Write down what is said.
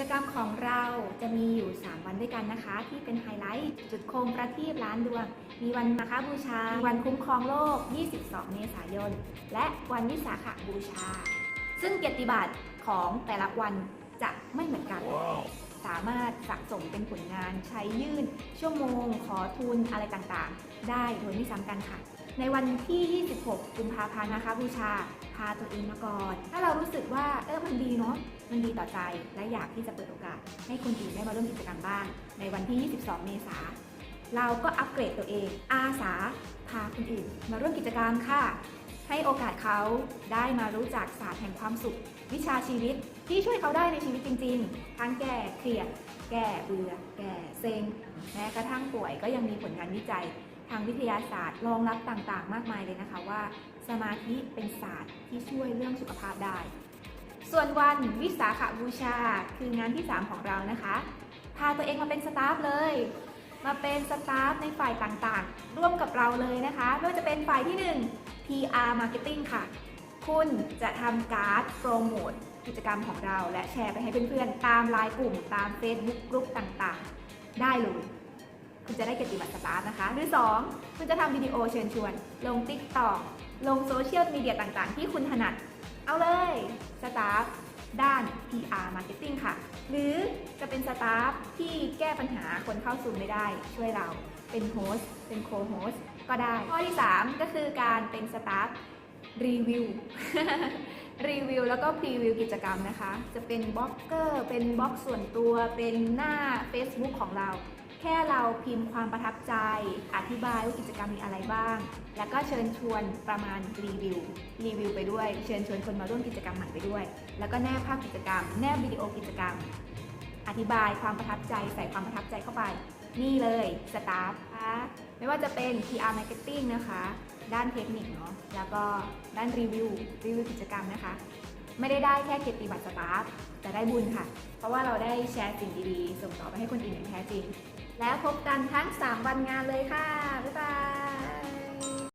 จกรรมของเราจะมีอยู่ 3 วันด้วยกันนะคะ ที่เป็นไฮไลท์จุดโคมประทีปล้านดวง มีวันมาฆบูชา วันคุ้มครองโลก 22 เมษายน และวันวิสาขบูชา ซึ่งเกียรติบัตรของแต่ละวันจะไม่เหมือนกันสามารถสะสมเป็นผลงานใช้ยื่น ชั่วโมง ขอทุนอะไรต่างๆ ได้โดยไม่ซ้ำกันค่ะ ในวันที่ 26 กุมภาพันธ์นะคะ บูชาพาตัวเองมาก่อน ถ้าเรารู้สึกว่าเออมันดีเนาะมันดีต่อใจและอยากที่จะเปิดโอกาส ให้คนอื่นได้มาร่วมกิจกรรมบ้าง ในวันที่ 22 เมษาเราก็อัปเกรดตัวเอง อาสาพาคนอื่น มาร่วมกิจกรรมค่ะ ให้โอกาสเขาได้มารู้จักศาสตร์แห่งความสุข วิชาชีวิตที่ช่วยเขาได้ในชีวิตจริง ๆ ทั้งแก้เครียดแก้เบื่อแก้เซ็งแม้กระทั่งป่วยก็ยังมีผลงานวิจัย ทางวิทยาศาสตร์รองรับต่างๆ มากมายเลยนะคะว่า สมาธิเป็นศาสตร์ที่ช่วยเรื่องสุขภาพได้ ส่วนวันวิสาขบูชา คืองานที่ 3 ของเรานะคะ พาตัวเองมาเป็นสตาฟเลย มาเป็นสตาฟในฝ่ายต่างๆ ร่วมกับเราเลยนะคะไม่ว่าจะเป็นฝ่ายที่ 1 PR Marketing ค่ะ คุณจะทำการ์ดโปรโมทกิจกรรมของเรา และแชร์ไปให้เพื่อนๆ ตามไลน์กลุ่มตาม Facebook กลุ่มต่างๆ ได้เลย คุณจะได้เกียรติบัตรสตาฟนะคะ หรือ 2 คุณจะทำวิดีโอเชิญชวน ลง TikTok ลงโซเชียลมีเดียต่างๆ ที่คุณถนัด เอาเลยสตาฟด้าน PR Marketing ค่ะ หรือจะเป็นสตาฟที่แก้ปัญหาคนเข้าซูมไม่ได้ ช่วยเราเป็นโฮสต์เป็นโคโฮสต์ก็ได้ ข้อที่ 3 ก็คือการเป็นสตาฟรีวิวรีวิวแล้วก็พรีวิวกิจกรรมนะคะ จะเป็นบล็อกเกอร์ เป็นบล็อกส่วนตัว เป็นหน้า Facebook ของเรา แค่เราพิมพ์ความประทับใจ อธิบายว่ากิจกรรมมีอะไรบ้าง แล้วก็เชิญชวนประมาณรีวิว รีวิวไปด้วย เชิญชวนคนมาร่วมกิจกรรมใหม่ไปด้วย แล้วก็แนบภาพกิจกรรม แนบวิดีโอกิจกรรม อธิบายความประทับใจ ใส่ความประทับใจเข้าไป นี่เลยสตาฟคะไม่ว่าจะเป็น PR Marketing นะคะ ด้านเทคนิคเนาะ แล้วก็ด้านรีวิว รีวิวกิจกรรมนะคะ ไม่ได้ได้แค่เกียรติบัตรสตาฟแต่ได้บุญค่ะ เพราะว่าเราได้แชร์สิ่งดีๆ ส่งต่อไปให้คนอื่นอย่างแท้จริง แล้วพบกันทั้ง 3 วันงานเลยค่ะ บ๊ายบาย